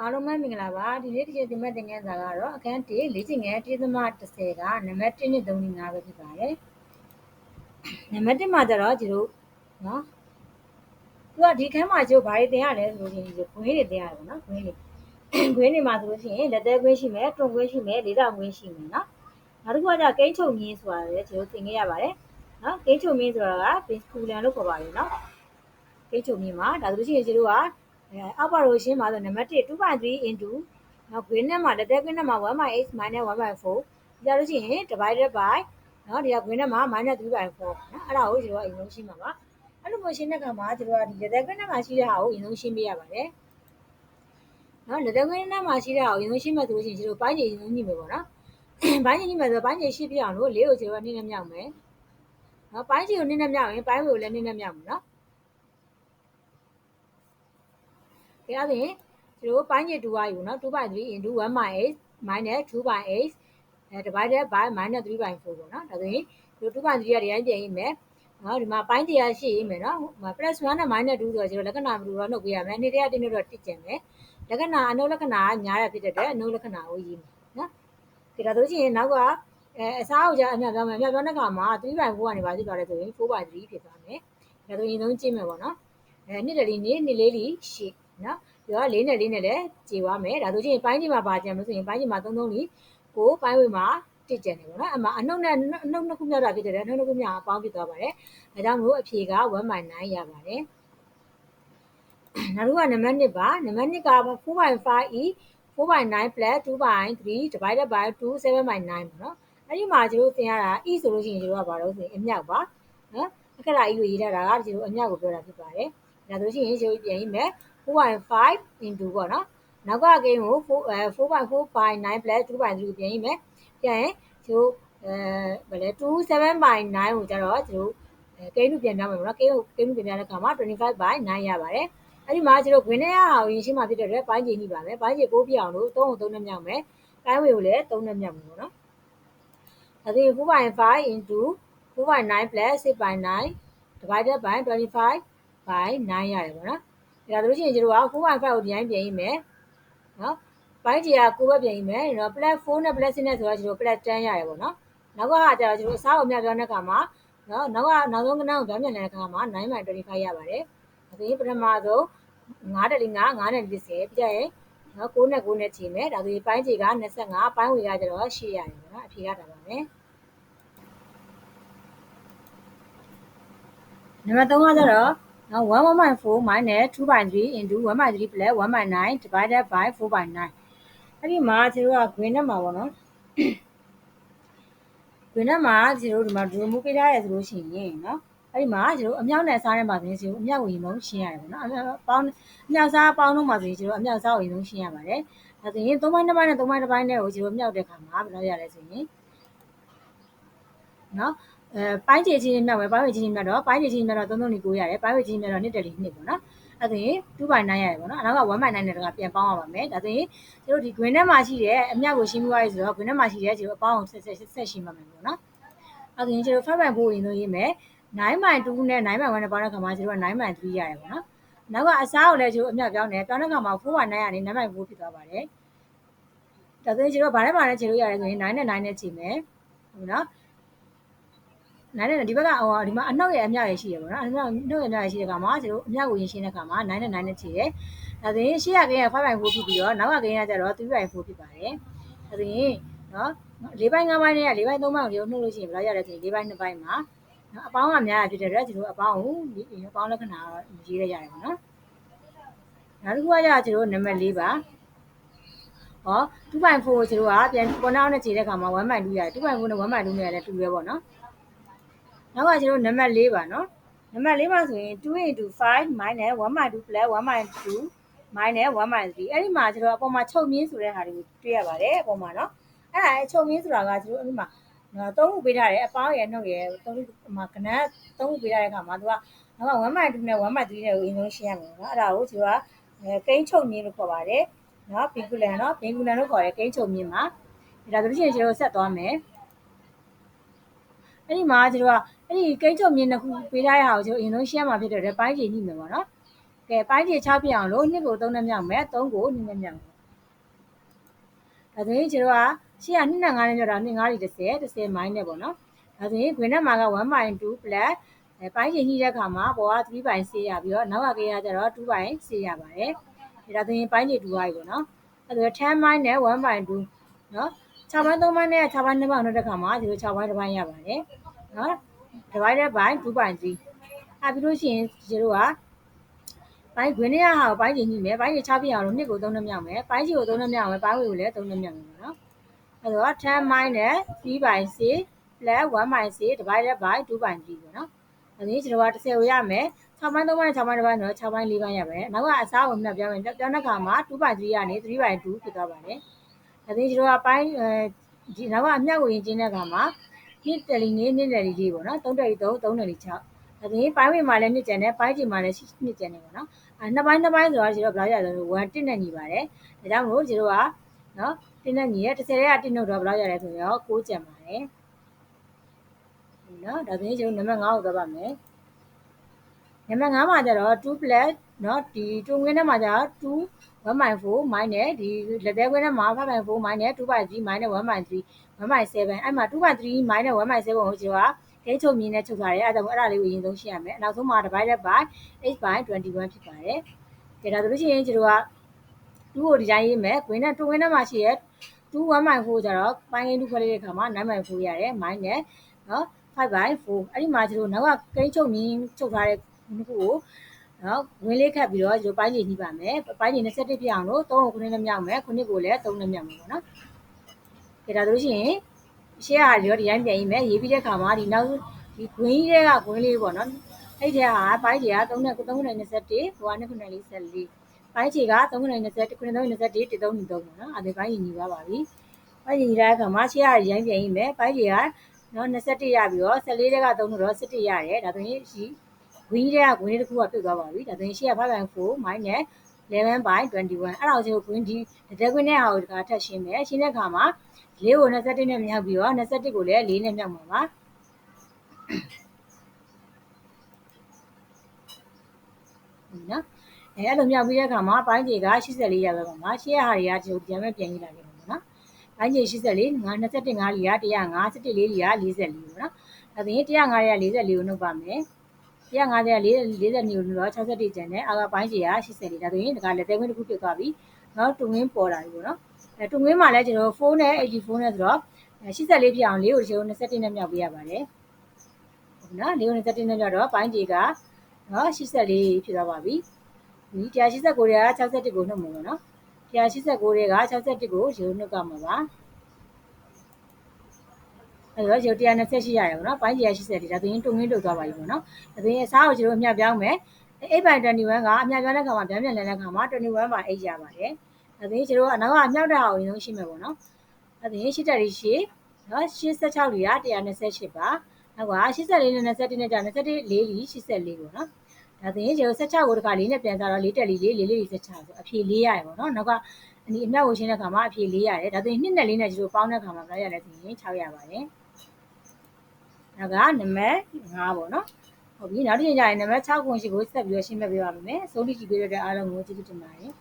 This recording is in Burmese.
အားလုံးပဲမင်္ဂလာပါဒီနေ့ဒီချိန်ဒီမဲ့သင်ခန်းစာကတော့အခန်း1လေ့ကျင့်ငယ်1သမ30ကနံပါတ်1နဲ့3နဲ့5ပဲဖြစ်ပါတယ်နံပါတ်1မှာကျတော့ဒီလိုနော်သူကဒီခန်းမှာကျိုးဘာတွေသင်ရလဲဆိုလို့ရှိရင်ခွင်းတွေသင်ရတယ်ပေါ့နော်ခွင်းတွေခွင်းတွေမှာဆိုလို့ရှိရင်လက်သေးခွင်းရှိမယ်တွန်ခွင်းရှိမယ်လေးတောင်ခွင်းရှိမယ်နော်နောက်တစ်ခုကကျကိန်းချုပ်မြင်းဆိုတာလည်းကျိုးသင်ခဲ့ရပါတယ်နော်ကိန်းချုပ်မြင်းဆိုတာက base coolant လို့ခေါ်ပါတယ်နော်ကိန်းချုပ်မြင်းမှာဒါဆိုလို့ရှိရင်ကျိုးက အဲအောက်ပါလို့ရှင်းပါဆိုနံပါတ်1 2.3 into နော် green နဲ့မှာလက်သေး green နဲ့မှာ1/8 minus 1/4ကြာလို့ရှိရင် divided by နော်ဒီက green နဲ့မှာ minus 3/4နော်အဲ့ဒါကိုကျွန်တော်အရင်ဆုံးရှင်းပါပါအဲ့လိုမျိုးရှင်းတဲ့အခါမှာကျွန်တော်ကဒီလက်သေး green နဲ့မှာရှိတဲ့ဟာကိုအရင်ဆုံးရှင်းပေးရပါတယ်နော်လက်သေး green နဲ့မှာရှိတဲ့ဟာကိုအရင်ဆုံးရှင်းမယ်ဆိုလို့ရှိရင်ကျွန်တော်ပိုင်းကြီးအရင်ဆုံးညှိမယ်ပေါ့နော်ပိုင်းကြီးညှိမယ်ဆိုပိုင်းကြီးရှင်းပြအောင်လို့လေးကိုကျွန်တော်နည်းနည်းမြောက်မယ်နော်ပိုင်းကြီးကိုနည်းနည်းမြောက်ရင်ပိုင်းဝေကိုလည်းနည်းနည်းမြောက်မယ်နော် ဒီအပြင်ကျွန်တော်ပိုင်းကြီး2ပါယူနော်2/3 into 1/8 minus 2/8 divided by minus 3/4ပေါ့နော်ဒါဆိုရင်ဒီ2/3ကဒီတိုင်းပြင်ရေးမယ်နော်ဒီမှာပိုင်းတရားရှိရေးမယ်နော် plus 1နဲ့ minus 2ဆိုတော့ကျွန်တော်လက္ခဏာမတူတော့နှုတ်ပေးရမယ်နေ့တည်းကတင်းတော့တစ်ကျင်မယ်လက္ခဏာအနုလက္ခဏာညားရဖြစ်တဲ့အတွက်အနုလက္ခဏာကိုရေးမယ်နော်ဒီဒါဆိုရင်နောက်ကအဲအစားကိုကြာအမြတ်ပြောင်းမယ်အမြတ်ပြောင်းတဲ့ခါမှာ3/4ကနေပါဖြစ်သွားတယ်ဆိုရင်4/3ဖြစ်သွားမယ်ဒါဆိုရင်လုံးကျင့်မယ်ပေါ့နော်အဲနှစ်တလီနေနှစ်လေးလီရှေ့ နော်ပြီးတော့လေးနဲ့လေးနဲ့လည်းခြေသွားမယ်ဒါဆိုရင်ပိုင်းချိန်မှာပါကြံလို့ဆိုရင်ပိုင်းချိန်မှာ3 3လီကိုပိုင်းဝေမှာတစ်ကျန်တယ်ပေါ့နော်အမအနှုတ်နဲ့အနှုတ်နှစ်ခုမြောက်တာဖြစ်တယ်အနှုတ်နှစ်ခုမြောက်အပေါင်းဖြစ်သွားပါတယ်ဒါကြောင့်မို့အဖြေက1/9ရပါတယ်နောက်တစ်ခုကနံပါတ်1ပါနံပါတ်2က4/5 e 4/9 plus 2/3 divided by 2 7/9ပေါ့နော်အဲ့ဒီမှာကျတို့သင်ရတာ e ဆိုလို့ရှိရင်ကျတို့ကဘာလို့ဆိုရင်အမြောက်ပါနော်အခက်ရာ e ကိုရေးထားတာကကျတို့အမြောက်ကိုပြောတာဖြစ်ပါတယ်ဒါဆိုရှင်ကျတို့ပြန်ရေးမယ် 4.5 into ပေါ့နော်နောက်ကကိန်းကို4.4/9 plus 2/3ပြန်ရေးမယ်ပြန်ရင်ကျိုးအဲဗလဲ27/9ကိုကျတော့ကျိုးကိန်းလူပြန်ပြောင်းမယ်ပေါ့နော်ကိန်းကိုကိန်းလူပြန်ပြောင်းတဲ့အခါမှာ25/9ရပါတယ်အဲ့ဒီမှာကျတော့ green နဲ့ဟာကိုရင်းရှင်းမှာဖြစ်တဲ့အတွက်ပိုင်းချိန်ညှိပါမယ်ပိုင်းချိန်6ပြအောင်လို့3ကို3နဲ့မြောက်မယ်ပိုင်းဝေကိုလည်း3နဲ့မြောက်မယ်ပေါ့နော်ဒါဆိုရင်4.5 into 4.9 plus 6.9 divided by 25 by 9ရတယ်ပေါ့နော် ဒါဆိုလို့ရှိရင်ကျတို့က4.5ကိုဒီတိုင်းပြင်ရေးမယ်နော်ပိုင်းကြီးကကိုဘက်ပြင်ရေးမယ်နော် plus 4နဲ့ plus 6နဲ့ဆိုတော့ကျတို့ plus 10ရတယ်ပေါ့နော်နောက်ကဟာကျတော့ကျတို့အစားကိုမြတ်ပြောတဲ့အခါမှာနော်နောက်ကနောက်ဆုံးကဏ္ဍကိုပြောင်းပြန်တဲ့အခါမှာ9.25ရပါတယ်ဒါဆိုရင်ပထမဆုံး9တက်လေး9 9နဲ့40ပြည့်ရဲ့နော်6နဲ့9နဲ့ချိန်မယ်ဒါဆိုရင်ပိုင်းကြီးက25ပိုင်းဝေကကျတော့8ရတယ်ပေါ့နော်အဖြေရတာပါမယ်နံပါတ်3ကကျတော့ နော်1 1.4 minus 2.3 into 1.3 plus 1.9 divided by 4.9အဲ့ဒီမှာကျတို့က green နဲ့မှာပေါ့နော် green နဲ့မှာကျတို့ဒီမှာ draw မှုပေးထားရဆိုလို့ရှိရင်နော်အဲ့ဒီမှာကျတို့အမြောက်နဲ့စားတဲ့မှာဆိုရင်ကျတို့အမြောက်ကိုရင်ဆုံးရှင်းရတယ်ပေါ့နော်အမြောက်ပေါင်းအမြောက်စားပေါင်းတော့မှာဆိုရင်ကျတို့အမြောက်စားကိုရင်ဆုံးရှင်းရပါတယ်ဒါဆိုရင်3ပိုင်းတစ်ပိုင်းနဲ့3ပိုင်းတစ်ပိုင်းနဲ့ကိုကျတို့အမြောက်တဲ့ခါမှာဘယ်လိုရလဲဆိုရင်နော် အဲပိုင်းချေချင်းမြောက်ပဲပိုင်းဝေချင်းချင်းမြောက်တော့ပိုင်းချေချင်းမြောက်တော့33နေ9ရတယ်ပိုင်းဝေချင်းမြောက်တော့1တယ်လီ2ပေါ့နော်အဲ့ဒါရင်2/9ရတယ်ပေါ့နော်အနောက်က1/9နဲ့တကပြန်ပေါင်းရပါမယ်ဒါဆိုရင်ကျတို့ဒီ green ထဲမှာရှိတဲ့အမြတ်ကိုရှင်းပြီးသွားပြီဆိုတော့ green ထဲမှာရှိတဲ့ကျတို့အပေါင်းကိုဆက်ဆက်ဆက်ရှင်းပါမယ်ပေါ့နော်အဲ့ဒါရင်ကျတို့5/4ရင်လို့ရေးမယ်9/2နဲ့9/1နဲ့ပေါင်းတဲ့ခါမှာကျတို့က9/3ရတယ်ပေါ့နော်နောက်ကအစားကိုလည်းကျတို့အမြတ်ပြောင်းတယ်ပြောင်းတဲ့ခါမှာ4/9ကနေ9/4ဖြစ်သွားပါတယ်ဒါဆိုရင်ကျတို့ဗားထဲမှာလည်းခြေလို့ရတယ်ဆိုရင်9နဲ့9နဲ့ခြေမယ်ဟုတ်နော် နိုင်နဲ့ဒီဘက်ကဟိုဒီမှာအနှောက်ရဲ့အမြောက်ရဲ့ရှိရပေါ့နော်အနှောက်နှုတ်ရဲ့အမြောက်ရဲ့ရှိတဲ့ခါမှာကျွန်တော်အမြောက်ကိုရင်ရှင်းတဲ့ခါမှာ9နဲ့9နဲ့ခြေတယ်ဒါဆိုရင်ရှေ့ရကင်းက5.4ဖြစ်ပြီးတော့နောက်ကကင်းကကျတော့3.4ဖြစ်ပါတယ်ဒါဆိုရင်နော်၄ပိုင်း၅ပိုင်းနဲ့၄ပိုင်း၃ပိုင်းကိုနှုတ်လို့ရှိရင်ဘယ်လောက်ရလဲဆိုရင်၄ပိုင်း၂ပိုင်းမှာနော်အပေါင်းကများတာဖြစ်တဲ့အတွက်ကျွန်တော်အပေါင်းကိုအပေါင်းလက္ခဏာရေးရရတယ်ပေါ့နော်နောက်တစ်ခုကကျတော့ကျွန်တော်နံပါတ်၄ပါဟော2.4ကိုကျွန်တော်ကပြန်ပေါ်နောက်နဲ့ခြေတဲ့ခါမှာ1.2ရတယ်2.4နဲ့1.2နဲ့လည်းတူရဲပေါ့နော် နောက်ကကျွန်တော်နံပါတ်၄ပါနော်နံပါတ်၄ပါဆိုရင်2 5 minus 1 2 plus 1 2 minus 1 3အဲ့ဒီမှာကျွန်တော်အပေါ်မှာချုပ်မြင်းဆိုတဲ့ဟာတွေကိုတွေ့ရပါတယ်အပေါ်မှာနော်အဲ့ဒါချုပ်မြင်းဆိုတာကကျွန်တော်အဲ့ဒီမှာသုံးခုပေးထားတယ်အပေါင်းရယ်နှုတ်ရယ်သုံးခုမှာကနန်းသုံးခုပေးထားတဲ့အခါမှာသူကနောက်က1 2နဲ့1 3နဲ့ကိုအရင်ဆုံးရှင်းရမယ်နော်အဲ့ဒါကိုကျွန်တော်ကကိန်းချုပ်မြင်းလို့ခေါ်ပါတယ်နော်ပင်ကူလန်နော်ပင်ကူလန်လို့ခေါ်တယ်ကိန်းချုပ်မြင်းမှာဒါဆိုလို့ရှိရင်ကျွန်တော်ဆက်သွားမယ် အဲ့ဒီမှာကျွန်တော်ကအဲ့ဒီကိန်းချုပ်မြင်းနှစ်ခုပေးထားတဲ့ဟာကိုကျွန်တော်အရင်ဆုံးရှင်းမှာဖြစ်တဲ့အတွက်ပိုင်းချိန်ညှိမယ်ပေါ့နော်ကဲပိုင်းခြေ6ပြအောင်လို့နှစ်ကို3နဲ့မြောက်မယ်3ကို2နဲ့မြောက်မယ်ဒါဆိုရင်ကျတော့ရှေ့က2နဲ့5နဲ့မြောက်တာ2 5တွေ30 30မိုင်းနဲ့ပေါ့နော်ဒါဆိုရင်ခွေနဲ့မှာက1/2 plus အဲပိုင်းခြေညှိတဲ့အခါမှာပေါ်က3ပိုင်းဆေးရပြီးတော့နောက်ကကေးရကျတော့2ပိုင်းဆေးရပါတယ်ဒါဆိုရင်ပိုင်းခြေ2ပိုင်းပေါ့နော်အဲဒါ10မိုင်းနဲ့1/2နော် 6ပိုင်း3ပိုင်းနဲ့6ပိုင်း2ပိုင်းနောက်တစ်ခါမှာဒီလို6ပိုင်းတစ်ပိုင်းရပါတယ်နော် divided by 2.3အဲပြီးလို့ရှိရင်ဒီလိုကပိုင်းခွင်းရဟာကိုပိုင်းချင်ညှိမယ်ပိုင်းချင်6ပြအောင်လို့နှစ်ကို3နဲ့မြောက်မယ်ပိုင်းချင်ကို3နဲ့မြောက်မယ်ပိုင်းဝေကိုလည်း3နဲ့မြောက်မယ်နော်အဲတော့10 minus 3 by 6 plus 1 by 6 divided by 2 by 3ပေါ့နော်အဲဒီကျွန်တော်က30ကိုရမယ်6ပိုင်း3ပိုင်း6ပိုင်းတစ်ပိုင်းတော့6ပိုင်း4ပိုင်းရပါတယ်နောက်ကအစားကိုမြတ်ပြောင်းမယ်ပြောင်းတဲ့ခါမှာ2 by 3ကနေ3 by 2ဖြစ်သွားပါတယ် အဲဒီကျွန်တော်ကပိုင်းဒီနောက်ကအမြောက်ကိုရင်ကျင်းတဲ့ခါမှာနှစ်တယ်လီနေနှစ်တယ်လီလေးပေါ့နော်3တယ်လီ3 3တယ်လီ6အဲဒီပိုင်းဝင်မှာလည်းနှစ်ကျန်တယ်ပိုင်းချိန်မှာလည်းနှစ်ကျန်တယ်ပေါ့နော်အဲနှစ်ပိုင်းနှစ်ပိုင်းဆိုတော့ကျွန်တော်ဘယ်လောက်ရလဲဆို1 1နဲ့ညီပါတယ်ဒါကြောင့်မို့ကျွန်တော်ကနော်1နဲ့ညီရ30ရဲက1နှုတ်တော့ဘယ်လောက်ရလဲဆိုတော့6ကျန်ပါတယ်နော်ဒါဆိုရင်ကျွန်တော်နံပါတ်5ကိုသွားပါမယ်နံပါတ်5မှာကျတော့2 plus เนาะဒီတွငွေးထဲမှာကျတော့2 1.4 မိုင်းနဲ့ဒီလက်သေးခွဲထဲမှာ5.4မိုင်းနဲ့2.3မိုင်းနဲ့1.3 1.7အဲ့မှာ2.3မိုင်းနဲ့1.7ကိုကျွန်တော်ကဒဲချုပ်မြင်းနဲ့ချုပ်ထားတယ်အဲ့ဒါကြောင့်အဲ့ဒါလေးကိုအရင်ဆုံးရှင်းရမယ်နောက်ဆုံးမှာ divided by h by 21ဖြစ်ပါတယ်ဒါဒါဆိုလို့ရှိရင်ကျွန်တော်က2ကိုဒီတိုင်းရေးမယ်ခွင်းနဲ့တွင်းခွင်းထဲမှာရှိရဲ2 1.4ကျတော့ပိုင်းရင်း2ခွဲလေးတဲ့ခါမှာ9.4ရတယ်မိုင်းနဲ့နော်5.4အဲ့ဒီမှာကျွန်တော်နောက်ကကိန်းချုပ်မြင်းချုပ်ထားတဲ့ခုကို နော်ဝင်လေးခတ်ပြီးတော့ဒီပိုင်းကြီးညှိပါမယ်ပိုင်းကြီး21ပြအောင်လို့3ကို9နဲ့မြောက်မယ်9ကိုလည်း3နဲ့မြောက်မယ်ပေါ့နော်ကြဒါဆိုလို့ရှိရင်ရှေ့ဟာရောဒီတိုင်းပြန်ရေးမယ်ရေးပြီးတဲ့ခါမှာဒီနောက်ဒီဂွင်းကြီးတွေကဂွင်းလေးပေါ့နော်အဲ့ဒီဟာပိုင်းကြီးက3နဲ့3နဲ့21ဟိုကနဲ့9နဲ့44ပိုင်းကြီးက3နဲ့21 9နဲ့21 1 3 3ပေါ့နော်အဲ့ဒီပိုင်းကြီးညီပါပါပြီပိုင်းကြီးညီတဲ့အခါမှာရှေ့ဟာရိုင်းပြန်ရေးမယ်ပိုင်းကြီးကနော်21ရပြီးတော့14တက်က3တော့17ရတယ်ဒါဆိုရင် ဒီဝင်းကြီးကဝင်းလေးတစ်ခုကပြုတ်သွားပါပြီဒါဆိုရင်ရှေ့က5.4 minus 11 by 21အဲ့ဒါကိုကျွန်တော် green ဒီတကယ်ကွင်းနဲ့ဟာကိုဒီကထပ်ရှင်းမယ်ရှင်းတဲ့အခါမှာ၄ကို21နဲ့မြောက်ပြီးတော့21ကိုလည်း4နဲ့မြောက်မှာပါနော်အဲအဲ့လိုမြောက်ပြီးတဲ့အခါမှာပိုင်းကြီးက84ရပဲပါမှာရှေ့ဟာတွေကဒီလိုပြန်မဲ့ပြန်ကြည့်လာခဲ့ပါမယ်နော်ပိုင်းကြီး84 5 21 5လီက105 17လေးလီက44ပေါ့နော်ဒါဆိုရင်105ရ44ကိုနှုတ်ပါမယ် 150 40 40နီကိုတော့61ကျန်တယ်အာကပိုင်းကြီးက80လေးဒါဆိုရင်ဒါကလက်သေးခွင်းတစ်ခုပြတ်သွားပြီနော်တွငင်းပေါ်လာပြီပေါ့နော်အဲတွငင်းမှာလည်းကျွန်တော်4နဲ့84နဲ့ဆိုတော့84ပြအောင်4ကိုကျွန်တော်21နဲ့မြောက်ပေးရပါတယ်ဟုတ်နော်4ကို21နဲ့မြောက်တော့ပိုင်းကြီးကနော်84ဖြစ်သွားပါပြီဒီ189တွေက61ကိုနှုတ်မှာပေါ့နော်189တွေက61ကို0နှုတ်ကမှာပါ အဲ့တော့ရုပ်128ရတယ်ပေါ့နော်ပိုင်းကြီး80ဒီဒါဆိုရင်တုံငင်းတုတ်သွားပါပြီပေါ့နော်ဒါဆိုရင်အစားကိုကျွန်တော်အမြပြောင်းမယ်8 by 21ကအမြပြောင်းတဲ့ခါမှာပြန်ပြန်လဲတဲ့ခါမှာ21 by 8ရပါတယ်ဒါဆိုရင်ကျွန်တော်ကအနောက်ကမြောက်တာကိုအရင်ဆုံးရှင်းမယ်ပေါ့နော်ဒါဆိုရင်ရှစ်တက်ရီရှည်နော်86လီက128ပါနောက်က84နဲ့21နဲ့ကြာ21လေးလီ84ပေါ့နော်ဒါဆိုရင်ကျွန်တော်16ကိုတစ်ခါလေးနဲ့ပြန်စားတော့၄တက်လီလေး၄လေး16ဆိုအဖြေ4ရတယ်ပေါ့နော်နောက်ကအဒီအမြောက်ကိုရှင်းတဲ့ခါမှာအဖြေ4ရတယ်ဒါဆိုရင်2နဲ့4နဲ့ကျွန်တော်ပေါင်းတဲ့ခါမှာဘယ်ရလဲဆိုရင်6ရပါတယ် နောက်ကနံပါတ်5ပေါ့နော်ဟုတ်ပြီနောက်တစ်ချိန်ကျရင်နံပါတ်6ခွန်ရှိကိုဆက်ပြီးတော့ရှင်းပြပေးပါမယ်အဆုံးထိကြည့်ပေးတဲ့အားလုံးကိုကျေးဇူးတင်ပါတယ်